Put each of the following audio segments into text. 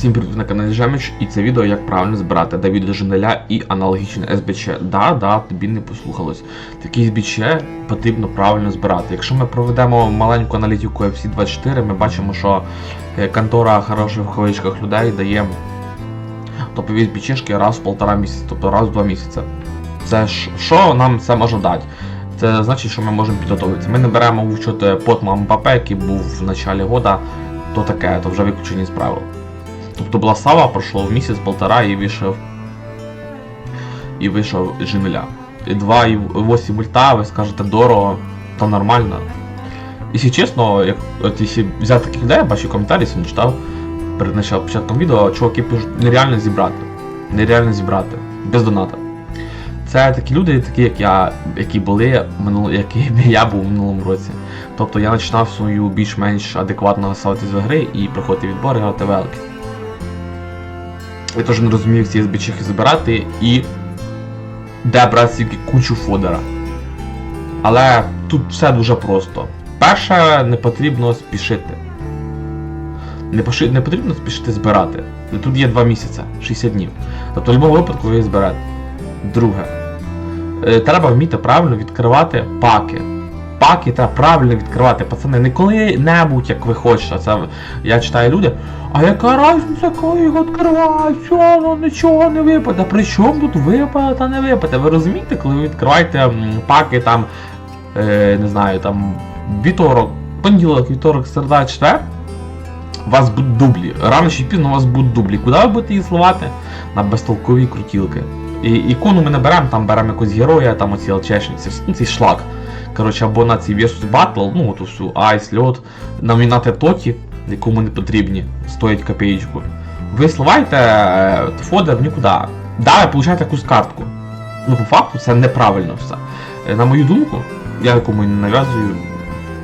Всім привіт на каналі Жеміч, і це відео як правильно збирати Давіда Женеля і аналогічне СБЧ. Да, да, тобі не послухалось. Такі СБЧ потрібно правильно збирати. Якщо ми проведемо маленьку аналітику FC24, ми бачимо, що е, контора хороших в кавичках людей дає топові СБЧшки раз в полтора місяця, тобто раз в два місяці. Це ж що нам це може дати? Це значить, що ми можемо підготуватися. Ми не беремо в учет Потма Мбапе, який був в началі года, то таке, то вже виключені з правил. Тобто була сава, пройшло місяць-полтора і вийшов. І вийшов. І 2,8 мульта, ви скажете дорого, то нормально. Якщо чесно, як, от якщо взяти таких людей, я бачу коментарі, сьогодні читав перед началом початком відео, чуваки пишуть, нереально зібрати. Нереально зібрати. Без доната. Це такі люди, такі як я, які були минул, якими я був у минулому році. Тобто я починав свою більш-менш адекватно ставитись до гри і проходити відбори, грати велики. Я теж не розумів ці збічихи збирати і де брати стільки кучу фодера. Але тут все дуже просто. Перше, не потрібно спішити. Не, поши- не потрібно спішити збирати. Тут є 2 місяці, 60 днів. Тобто в будь-якому випадку ви їх зберете. Друге. Е, Треба вміти правильно відкривати паки. Паки треба правильно відкривати, пацани, не коли-небудь, як ви хочете. Це я читаю люди. А яка різниця, коли їх відкривають, все, ну нічого не випаде. При чому тут випаде та не випаде? Ви розумієте, коли ви відкриваєте паки там, е, не знаю, там вівторок, понеділок, вівторок, середа, четвер, у вас будуть дублі. Рано чи пізно у вас будуть дублі. Куди ви будете їх зливати? На безтолкові крутілки. І ікону ми не беремо, там беремо якогось героя, там оці лчешниці, ну, цей шлак. Коротше, або на цей Versus Battle, ну от усю Айс, льот, номінати Тоті, якому не потрібні, стоять копеєчку. Ви сливаєте е, фодер нікуди. Да, ви получаєте якусь картку. Ну, по факту, це неправильно все. Е, На мою думку, я якому не нав'язую,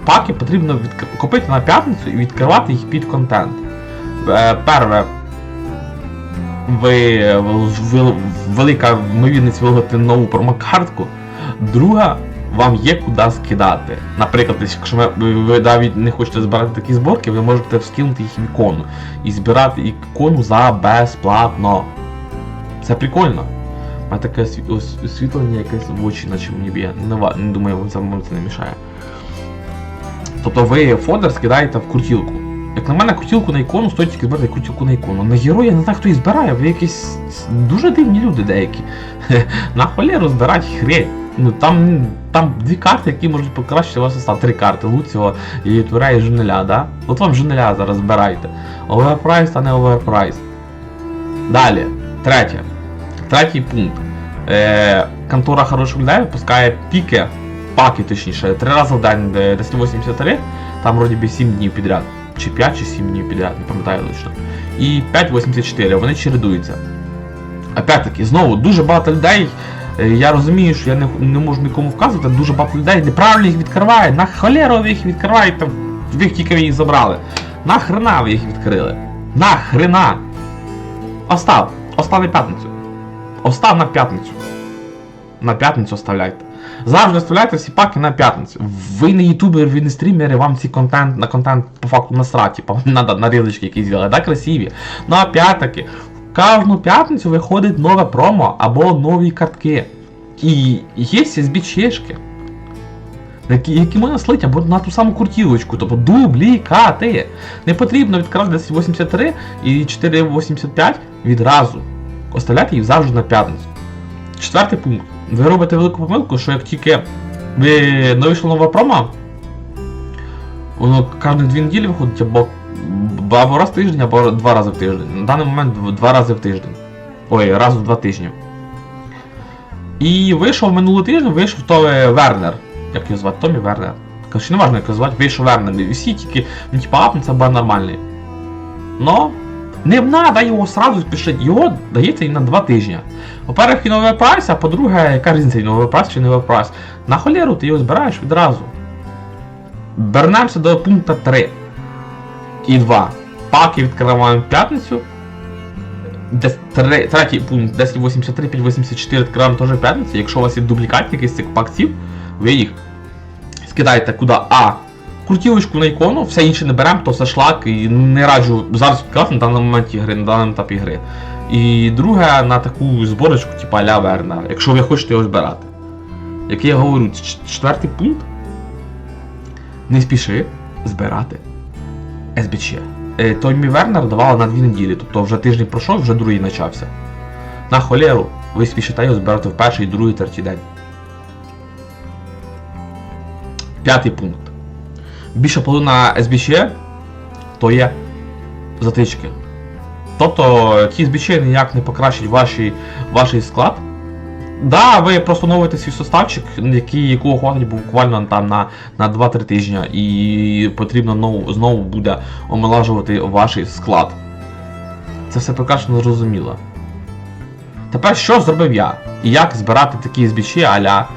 паки потрібно відк- купити на п'ятницю і відкривати їх під контент. Е, Перше, ви, ви велика ймовірність виграти нову промокартку. Друга, вам є куди скидати. Наприклад, якщо ви, ви, навіть не хочете збирати такі зборки, ви можете скинути їх в ікону і збирати ікону за безплатно. Це прикольно. У мене таке осві- освітлення якесь в очі, наче мені б'є. Не, думаю, вам це не мішає. Тобто ви фодер скидаєте в крутілку. Як на мене, крутілку на ікону стоїть тільки збирати крутілку на ікону. На героя не знаю, хто її збирає, ви якісь дуже дивні люди деякі. На холєру збирать хрень. Ну там, там дві карти, які можуть покращити ваш состав. Три карти Луціо, Літвера і Женеля, да? От вам Женеля зараз збирайте. Оверпрайс та не оверпрайс. Далі, третє. Третій пункт. Е, контора хороших людей випускає піки, паки точніше, три рази в день, де 183, там вроді би 7 днів підряд. Чи 5 чи 7 днів підряд, не пам'ятаю точно. І 5.84, вони чередуються. Опять-таки, знову дуже багато людей. е, Я розумію, що я не, не можу нікому вказувати, дуже багато людей неправильно їх відкриває. На холеру ви їх відкриваєте, ви їх тільки їх забрали. Нахрена ви їх відкрили? Нахрена? Остав, остав на п'ятницю. Остав на п'ятницю. На п'ятницю оставляйте. Завжди оставляйте всі паки на п'ятницю. Ви не ютубери, ви не стрімери, вам ці контент на контент по факту насрать, вам треба нарізочки якісь зробити, да, красиві. Ну опять-таки, кожну п'ятницю виходить нове промо або нові картки. І є збічешки. Які, які можна слити або на ту саму куртілочку, тобто дублікати. Не потрібно відкривати 1083 і 485 відразу. Оставляйте їх завжди на п'ятницю. Четвертий пункт. Ви робите велику помилку, що як тільки ви не вийшло нове промо, воно кожні дві неділі виходить або, або раз в тиждень, або два рази в тиждень. На даний момент два рази в тиждень. Ой, раз в два тижні. І вийшов минулий тиждень, вийшов Томі Вернер. Як його звати? Томі Вернер. Короче, не важно, як його звати, вийшов Вернер. І всі тільки, ну типа апнеться, бо нормальний. Но не треба його сразу спішити, його дається і на два тижні. По-перше, він новий прайс, а по-друге, яка різниця, новий прайс чи новий прайс. На холеру ти його збираєш відразу. Вернемося до пункту 3 і 2. Паки відкриваємо в п'ятницю. Третій пункт 1083, 584 відкриваємо теж в п'ятницю. Якщо у вас є дублікат якийсь цих пакців, ви їх скидаєте куди А крутілочку на ікону, все інше не беремо, то все шлак і не раджу зараз відкривати на даному моменті гри, на даному етапі гри. І друге на таку зборочку, типу Аля Верна, якщо ви хочете його збирати. Як я говорю, четвертий пункт. Не спіши збирати СБЧ. Е, Томі Вернер давала на дві неділі, тобто вже тиждень пройшов, вже другий почався. На холєру, ви спішите його збирати в перший, другий, третій день. П'ятий пункт. Більше половина СБЧ то є затички. Тобто ті СБЧ ніяк не покращать ваш склад. Да, ви просто новите свій составчик, який, якого хватить буквально там на, на 2-3 тижні, і потрібно знову, знову буде омолажувати ваш склад. Це все прекрасно зрозуміло. Тепер що зробив я? І як збирати такі збічі аля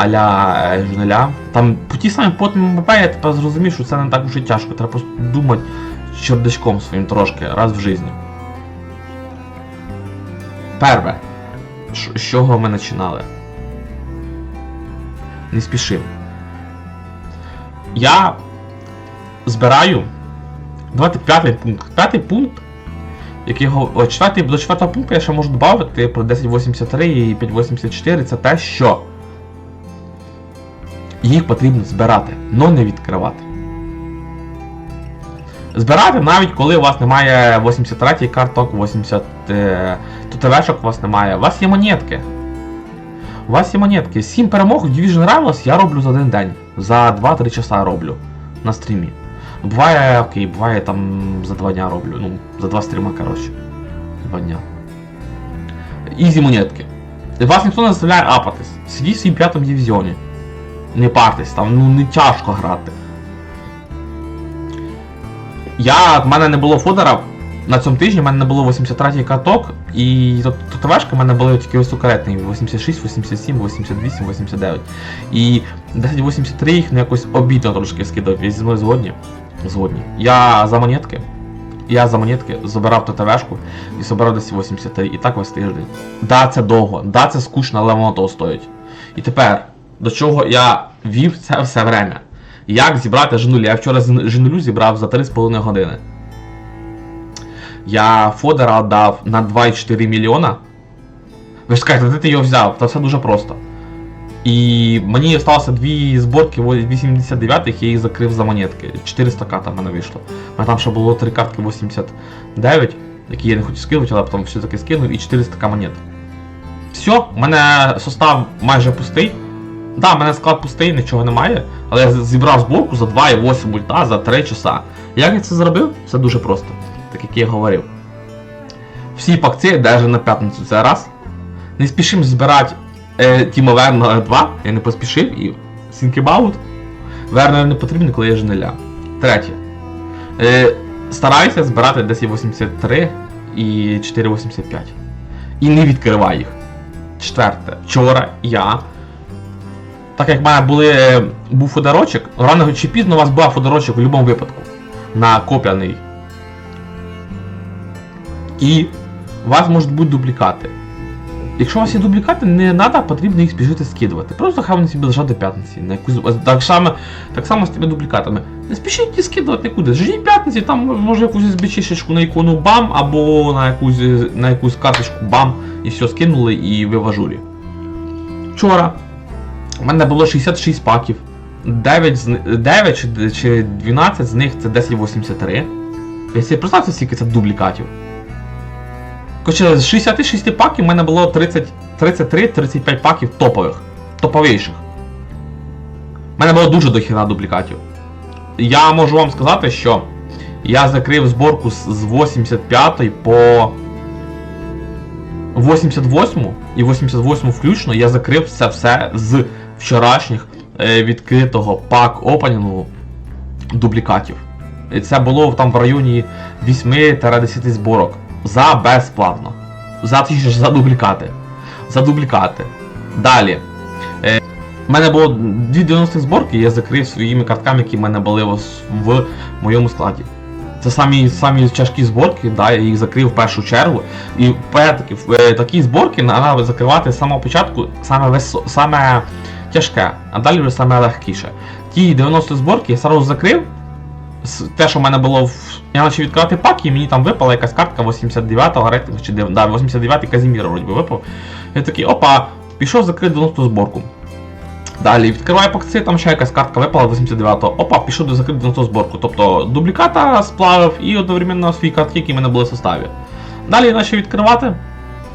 аля е, журналя. Там по ті самі потім МП я тепер зрозумів, що це не так уже тяжко. Треба просто думати чердачком своїм трошки раз в житті. Перше. Ш- З чого ми починали? Не спішим. Я збираю. Давайте п'ятий пункт. П'ятий пункт. Який о, четвертий, до четвертого пункту я ще можу додати про 1083 і 584. Це те, що їх потрібно збирати, но не відкривати. Збирати навіть коли у вас немає 83 карток, 80 е, у вас немає. У вас є монетки. У вас є монетки. 7 перемог в Division Rivals я роблю за один день. За 2-3 часа роблю на стрімі. Буває, окей, буває там за 2 дня роблю. Ну, за 2 стріма, коротше. 2 дня. Ізі монетки. Вас ніхто не заставляє апатись. Сидіть в своїм п'ятому дивізіоні. Не партись, там ну не тяжко грати. Я, в мене не було фодера. На цьому тижні в мене не було 83-й каток, і ТТВшки в мене були тільки високоретні 86, 87, 88, 89. І 1083 їх ну, якось обідно трошки скидав. Ви зі згодні? Згодні. Я за монетки. Я за монетки забирав ТТВшку і забирав десь 83. І так весь тиждень. Да, це довго, да, це скучно, але воно того стоїть. І тепер, до чого я вів це все время. Як зібрати женулі? Я вчора женулю зібрав за 3,5 години. Я Фодера дав на 2,4 мільйона. Ви ж скажете, де ти його взяв? Та все дуже просто. І мені залишилося дві зборки 89-х, я їх закрив за монетки. 400 к там мене вийшло. У мене там ще було три картки 89, які я не хотів скинути, але потім все-таки скинув, і 400 к монет. Все, у мене состав майже пустий. Да, мене склад пустий, нічого немає, але я зібрав зборку за 2,8 мульта за 3 часа. Як я це зробив? Це дуже просто, так як я говорив. Всі пакці, навіть на п'ятницю це раз. Не спішимо збирати е, Тімо Вернера 2, я не поспішив і Сінкебаут. Вернер не потрібен, коли є женеля. Третє. Е, стараюся збирати десь 83 і 4,85. І не відкривай їх. Четверте. Вчора я так як в мене були, е, був фодарочок, рано чи пізно у вас був фодарочок у будь-якому випадку. На копяний. І у вас можуть бути дублікати. Якщо у вас є дублікати, не треба, потрібно їх спішити скидувати. Просто хай вони собі лежать до п'ятниці. На якусь, так, само, так само з тими дублікатами. Не спішіть їх скидувати нікуди. Ждіть п'ятниці, там може якусь збічишечку на ікону бам, або на якусь, на якусь карточку бам, і все скинули, і ви в ажурі. Вчора у мене було 66 паків. 9, з, 9 чи, чи 12 з них це 1083. Ви собі представте, скільки це дублікатів. Короче, з 66 паків в мене було 33-35 паків топових. Топовіших. У мене було дуже дохіра дублікатів. Я можу вам сказати, що я закрив зборку з 85 по 88 і 88 включно я закрив це все з вчорашніх е, відкритого пак опенінгу дублікатів. І це було там в районі 8-10 зборок. За безплатно. За за дублікати. За дублікати. Далі. Е, у мене було 290 зборки, я закрив своїми картками, які в мене були в, моєму складі. Це самі, самі тяжкі зборки, да, я їх закрив в першу чергу. І таки, такі зборки треба закривати з самого початку саме, саме тяжке, а далі вже саме легкіше. ті 90 зборки я сразу закрив. Те, що в мене було в. Я почав відкривати пак, і мені там випала якась картка 89-го рейтингу, чи да, 89-й Казіміра вроді би випав. Я такий, опа, пішов закрив 90 зборку. Далі відкриваю пакці, там ще якась картка випала 89-го. Опа, пішов до закрити 90 зборку. Тобто дубліката сплавив і одновременно свої картки, які в мене були в составі. Далі я почав відкривати.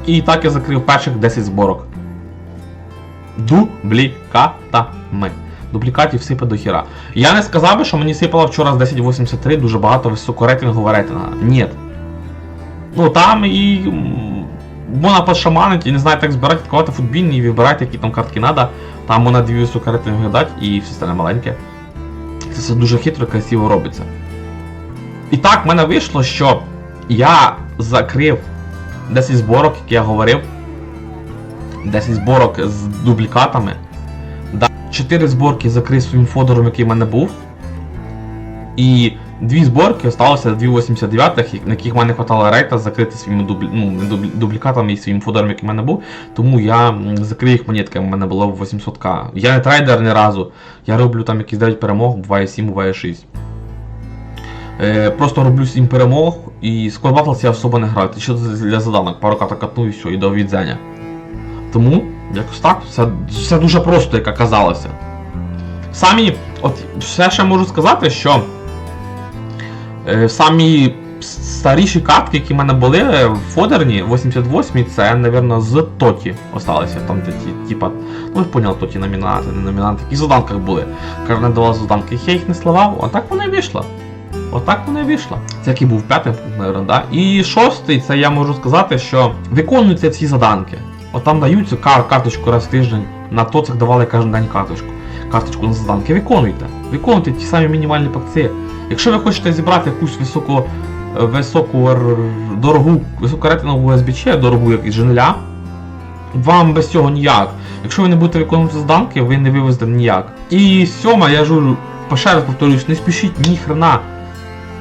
І так я закрив перших 10 зборок. Дублікатами. Дублікатів сипе до хіра. Я не сказав би, що мені сипало вчора з 1083 дуже багато високорейтингового рейтинга. Ні. Ну там і. Можна подшаманити, і не знаю, так збирати, відкривати футбільні і вибирати, які там картки треба. Там можна дві високорейтингові дати і все стане маленьке. Це все дуже хитро і красиво робиться. І так в мене вийшло, що я закрив 10 зборок, як я говорив. 10 зборок з дублікатами. Да, 4 зборки закрив своїм фодором, який в мене був. І дві зборки залишилося 2,89, на яких в мене хватало рейта закрити своїми дублі... ну, дублікатами і своїм фодором, який в мене був. Тому я закрив їх монетками, в мене було 800к. Я не трейдер ні разу. Я роблю там якісь 9 перемог, буває 7, буває 6. Е, просто роблю 7 перемог і Squad Battles я особо не граю. Що для заданок, пару каток катну і все, і до відзення. Тому, якось так, все, все дуже просто, як оказалося. Самі, от все ще можу сказати, що е, самі старіші катки, які в мене були е, в Фодерні, 88 це, напевно, з Тоті осталися. Там ті, типа, ну ви поняли, Тоті номінанти, не номінанти, які в заданках були. Кожна давала заданки, я їх не сливав, а так вона і вийшла. Отак вона і вийшла. Це який був п'ятий пункт, наверное, да? І шостий, це я можу сказати, що виконуються ці заданки. От там даються кар карточку раз в тиждень. На тоцах давали кожен день карточку. Карточку на заданки. Виконуйте. Виконуйте ті самі мінімальні пакці. Якщо ви хочете зібрати якусь високу, е, високу дорогу, високорейтингову СБЧ, дорогу як із Женеля, вам без цього ніяк. Якщо ви не будете виконувати заданки, ви не вивезете ніяк. І сьома, я жужу, ще раз повторюсь, не спішіть ні хрена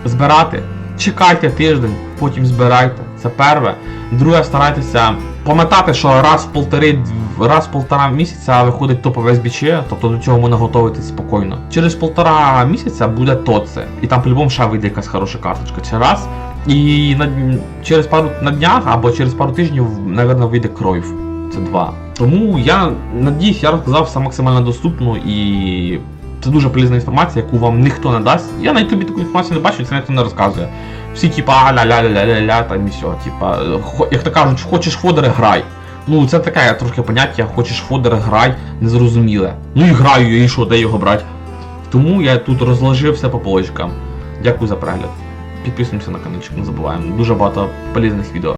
збирати. Чекайте тиждень, потім збирайте. Це перше. Друге, старайтеся пам'ятати, що раз в полтори, раз в полтора місяця виходить топове СБЧ, тобто до цього можна готуватися спокійно. Через полтора місяця буде тоце. І там по-любому ще вийде якась хороша карточка. Це раз. І на, через пару на днях або через пару тижнів, напевно, вийде кройв. Це два. Тому я надіюсь, я розказав все максимально доступно і це дуже полезна інформація, яку вам ніхто не дасть. Я на ютубі таку інформацію не бачу, це ніхто не розказує. Всі типа а-ля-ля-ля-ля-ля, там і все. Типа, як то кажуть, хочеш фодери, грай. Ну, це таке трошки поняття, хочеш фодери, грай, незрозуміле. Ну і граю, і що, де його брати? Тому я тут розложив все по полочкам. Дякую за перегляд. Підписуємося на каналчик, не забуваємо. Дуже багато полезних відео.